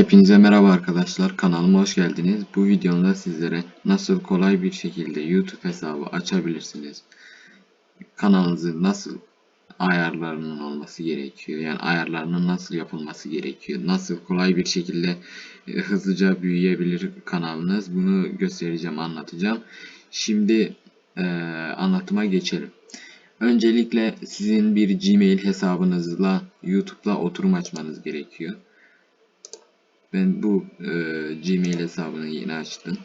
Hepinize merhaba arkadaşlar kanalıma hoş geldiniz. Bu videomda sizlere nasıl kolay bir şekilde YouTube hesabı açabilirsiniz. Kanalınızı nasıl ayarlarının olması gerekiyor. Yani ayarlarının nasıl yapılması gerekiyor. Nasıl kolay bir şekilde e, hızlıca büyüyebilir kanalınız. Bunu göstereceğim, anlatacağım. Şimdi e, anlatıma geçelim. Öncelikle sizin bir Gmail hesabınızla YouTube'da oturum açmanız gerekiyor. Ben bu e, Gmail hesabını yeni açtım.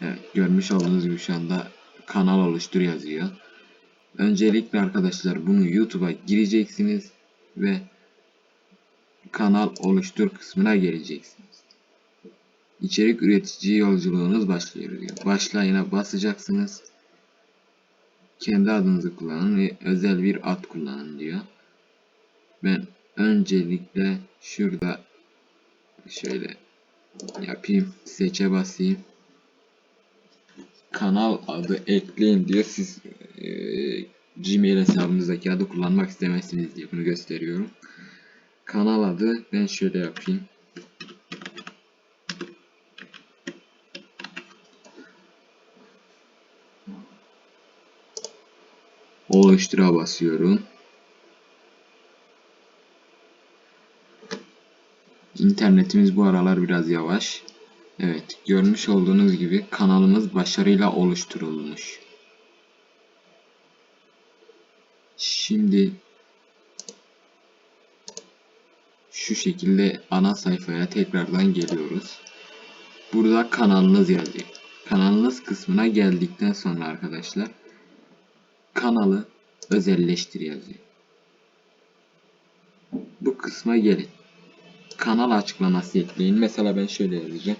Evet, görmüş olduğunuz gibi şu anda kanal oluştur yazıyor. Öncelikle arkadaşlar bunu YouTube'a gireceksiniz ve kanal oluştur kısmına geleceksiniz. İçerik üretici yolculuğunuz başlıyor diyor. Başlayına basacaksınız. Kendi adınızı kullanın ve özel bir ad kullanın diyor. Ben öncelikle şurada şöyle yapayım. Seçe basayım. Kanal adı ekleyin diyor. Siz e, Gmail hesabınızdaki adı kullanmak istemezsiniz diye bunu gösteriyorum. Kanal adı ben şöyle yapayım. Oluştura basıyorum. İnternetimiz bu aralar biraz yavaş. Evet, görmüş olduğunuz gibi kanalımız başarıyla oluşturulmuş. Şimdi şu şekilde ana sayfaya tekrardan geliyoruz. Burada kanalınız yazıyor. Kanalınız kısmına geldikten sonra arkadaşlar kanalı özelleştir yazıyor. Bu kısma gelin kanal açıklaması ekleyin. Mesela ben şöyle yazacağım.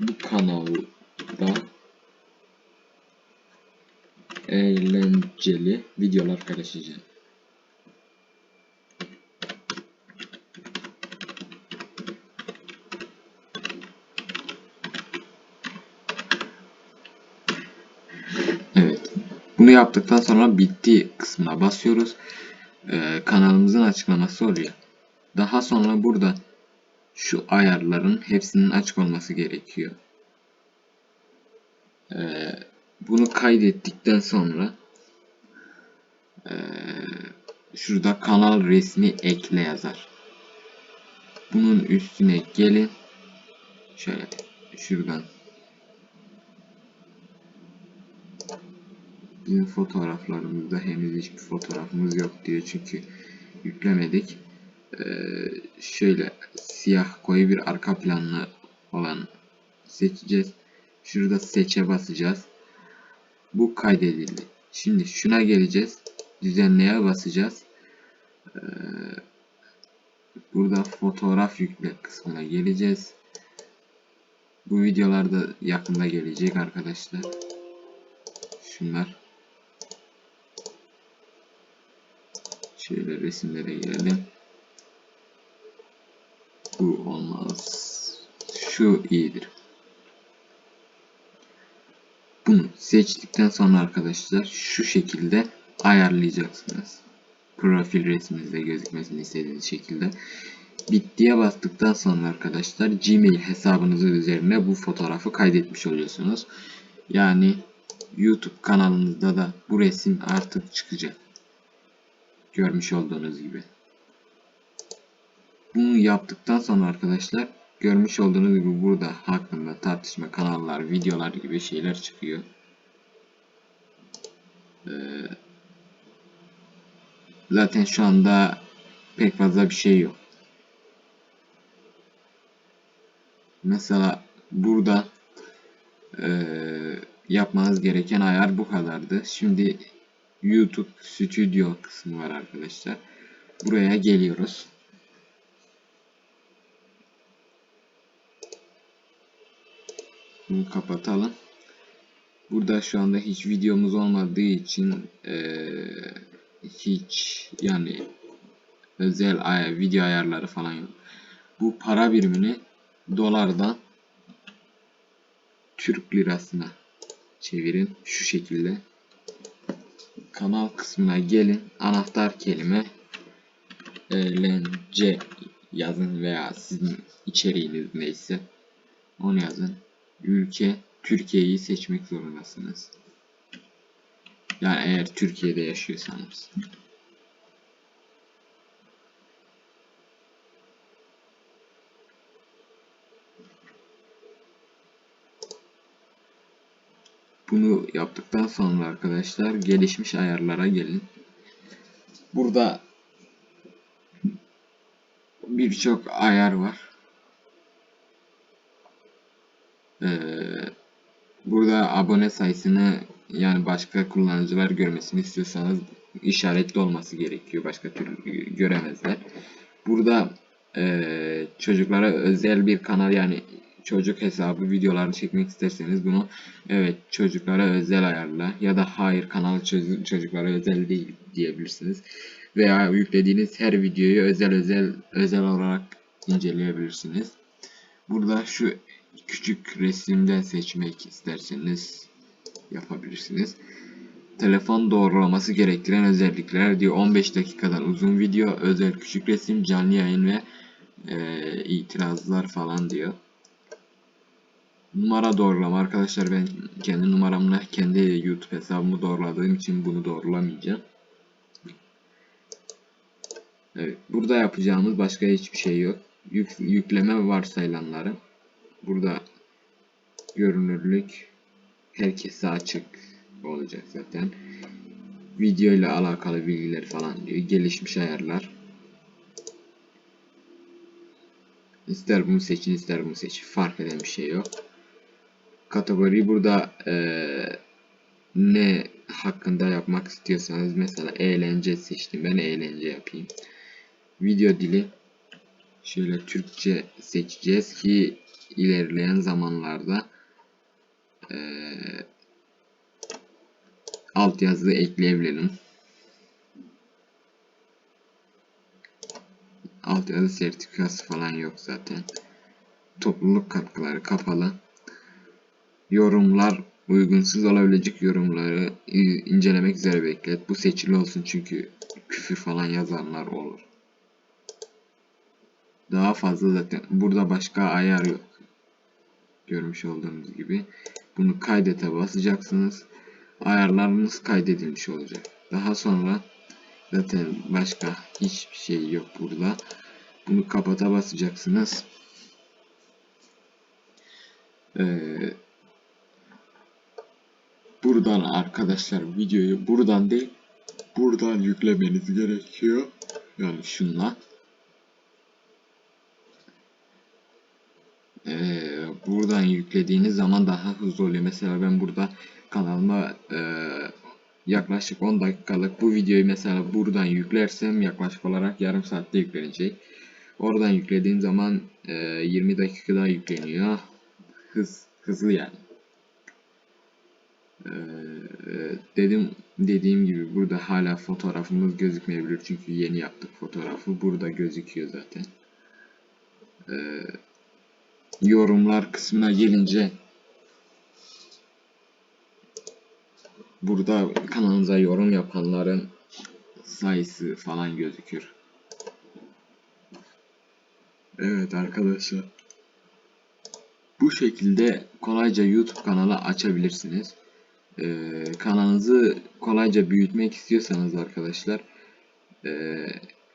Bu kanalda eğlenceli videolar paylaşacağım. Evet. Bunu yaptıktan sonra bitti kısmına basıyoruz e, kanalımızın açıklaması oluyor. Daha sonra burada şu ayarların hepsinin açık olması gerekiyor. E, bunu kaydettikten sonra e, şurada kanal resmi ekle yazar. Bunun üstüne gelin. Şöyle şuradan Bizim fotoğraflarımızda henüz hiçbir fotoğrafımız yok diyor çünkü yüklemedik. Ee, şöyle siyah koyu bir arka planlı olan seçeceğiz. Şurada seçe basacağız. Bu kaydedildi. Şimdi şuna geleceğiz. Düzenleye basacağız. Ee, burada fotoğraf yükle kısmına geleceğiz. Bu videolarda yakında gelecek arkadaşlar. Şunlar. Şöyle resimlere gelelim. Bu olmaz. Şu iyidir. Bunu seçtikten sonra arkadaşlar şu şekilde ayarlayacaksınız. Profil resminizde gözükmesini istediğiniz şekilde. Bittiye bastıktan sonra arkadaşlar Gmail hesabınızın üzerine bu fotoğrafı kaydetmiş oluyorsunuz. Yani YouTube kanalınızda da bu resim artık çıkacak. Görmüş olduğunuz gibi. Bunu yaptıktan sonra arkadaşlar görmüş olduğunuz gibi burada hakkında tartışma kanallar, videolar gibi şeyler çıkıyor. Ee, zaten şu anda pek fazla bir şey yok. Mesela burada e, yapmanız gereken ayar bu kadardı. Şimdi YouTube Studio kısmı var arkadaşlar. Buraya geliyoruz. Bunu kapatalım. Burada şu anda hiç videomuz olmadığı için ee, hiç yani özel ay video ayarları falan yok. Bu para birimini dolardan Türk lirasına çevirin şu şekilde kanal kısmına gelin. Anahtar kelime eğlence yazın veya sizin içeriğiniz neyse onu yazın. Ülke Türkiye'yi seçmek zorundasınız. Yani eğer Türkiye'de yaşıyorsanız. Bunu yaptıktan sonra arkadaşlar gelişmiş ayarlara gelin. Burada birçok ayar var. Ee, burada abone sayısını yani başka kullanıcılar görmesini istiyorsanız işaretli olması gerekiyor. Başka türlü göremezler. Burada e, çocuklara özel bir kanal yani çocuk hesabı videolarını çekmek isterseniz bunu evet çocuklara özel ayarla ya da hayır kanal çocuk, çocuklara özel değil diyebilirsiniz. Veya yüklediğiniz her videoyu özel özel özel olarak inceleyebilirsiniz. Burada şu küçük resimden seçmek isterseniz yapabilirsiniz. Telefon doğrulaması gerektiren özellikler diyor 15 dakikadan uzun video, özel küçük resim, canlı yayın ve e, itirazlar falan diyor. Numara doğrulama arkadaşlar ben kendi numaramla kendi YouTube hesabımı doğruladığım için bunu doğrulamayacağım. Evet, burada yapacağımız başka hiçbir şey yok. Yük, yükleme varsayılanları. Burada görünürlük herkese açık olacak zaten. Video ile alakalı bilgiler falan diyor. Gelişmiş ayarlar. İster bunu seçin ister bunu seçin. Fark eden bir şey yok. Kategori burada ee, ne hakkında yapmak istiyorsanız mesela eğlence seçtim. Ben eğlence yapayım. Video dili şöyle Türkçe seçeceğiz ki ilerleyen zamanlarda e, altyazı ekleyebilirim. Altyazı sertifikası falan yok zaten. Topluluk katkıları kapalı. Yorumlar uygunsuz olabilecek yorumları incelemek üzere beklet. Bu seçili olsun çünkü küfür falan yazanlar olur. Daha fazla zaten burada başka ayar yok. Görmüş olduğunuz gibi. Bunu kaydete basacaksınız. Ayarlarınız kaydedilmiş olacak. Daha sonra zaten başka hiçbir şey yok burada. Bunu kapata basacaksınız. Ee, buradan arkadaşlar videoyu buradan değil buradan yüklemeniz gerekiyor. Yani şunla. Ee, buradan yüklediğiniz zaman daha hızlı oluyor. Mesela ben burada kanalıma e, yaklaşık 10 dakikalık bu videoyu mesela buradan yüklersem yaklaşık olarak yarım saatte yüklenecek. Oradan yüklediğim zaman e, 20 dakikada yükleniyor. Hız hızlı yani. Ee, dedim dediğim gibi burada hala fotoğrafımız gözükmeyebilir çünkü yeni yaptık fotoğrafı burada gözüküyor zaten. Ee, yorumlar kısmına gelince burada kanalınıza yorum yapanların sayısı falan gözükür. Evet arkadaşlar. Bu şekilde kolayca YouTube kanalı açabilirsiniz. Ee, kanalınızı kolayca büyütmek istiyorsanız arkadaşlar e,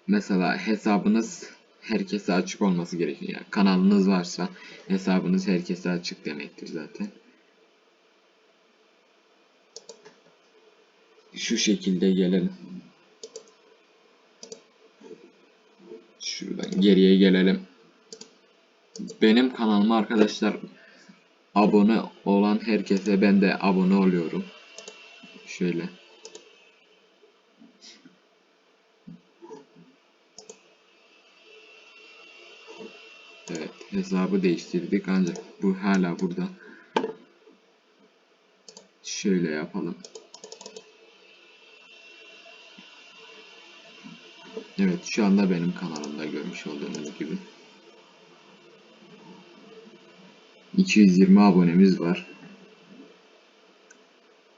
mesela hesabınız herkese açık olması gerekiyor. Yani kanalınız varsa hesabınız herkese açık demektir zaten. Şu şekilde gelelim. Şuradan geriye gelelim. Benim kanalıma arkadaşlar abone olan herkese ben de abone oluyorum. Şöyle. Evet hesabı değiştirdik ancak bu hala burada. Şöyle yapalım. Evet şu anda benim kanalımda görmüş olduğunuz gibi. 220 abonemiz var.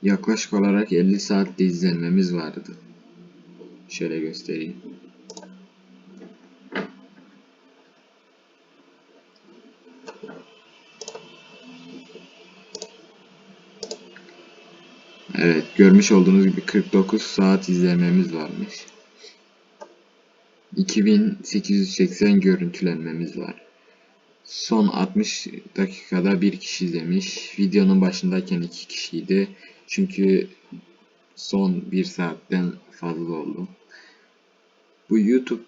Yaklaşık olarak 50 saatte izlenmemiz vardı. Şöyle göstereyim. Evet görmüş olduğunuz gibi 49 saat izlememiz varmış. 2880 görüntülenmemiz var. Son 60 dakikada bir kişi izlemiş. Videonun başındayken iki kişiydi. Çünkü son bir saatten fazla oldu. Bu YouTube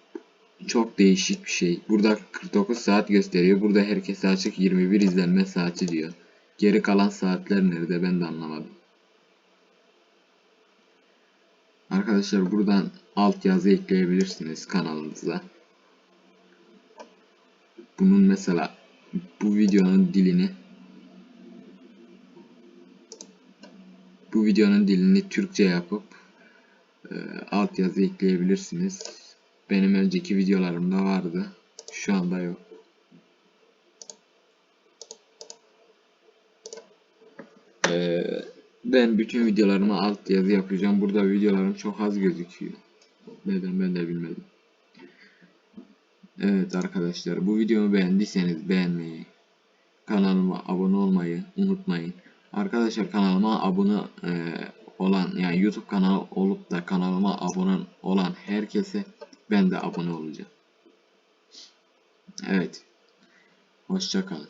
çok değişik bir şey. Burada 49 saat gösteriyor. Burada herkese açık 21 izlenme saati diyor. Geri kalan saatler nerede ben de anlamadım. Arkadaşlar buradan altyazı ekleyebilirsiniz kanalınıza. Bunun mesela bu videonun dilini bu videonun dilini Türkçe yapıp e, altyazı ekleyebilirsiniz. Benim önceki videolarımda vardı. Şu anda yok. Ee, ben bütün videolarıma altyazı yapacağım. Burada videolarım çok az gözüküyor. Neden ben de bilmedim. Evet arkadaşlar bu videomu beğendiyseniz beğenmeyi, kanalıma abone olmayı unutmayın. Arkadaşlar kanalıma abone e, olan yani YouTube kanalı olup da kanalıma abone olan herkese ben de abone olacağım. Evet. Hoşça kalın.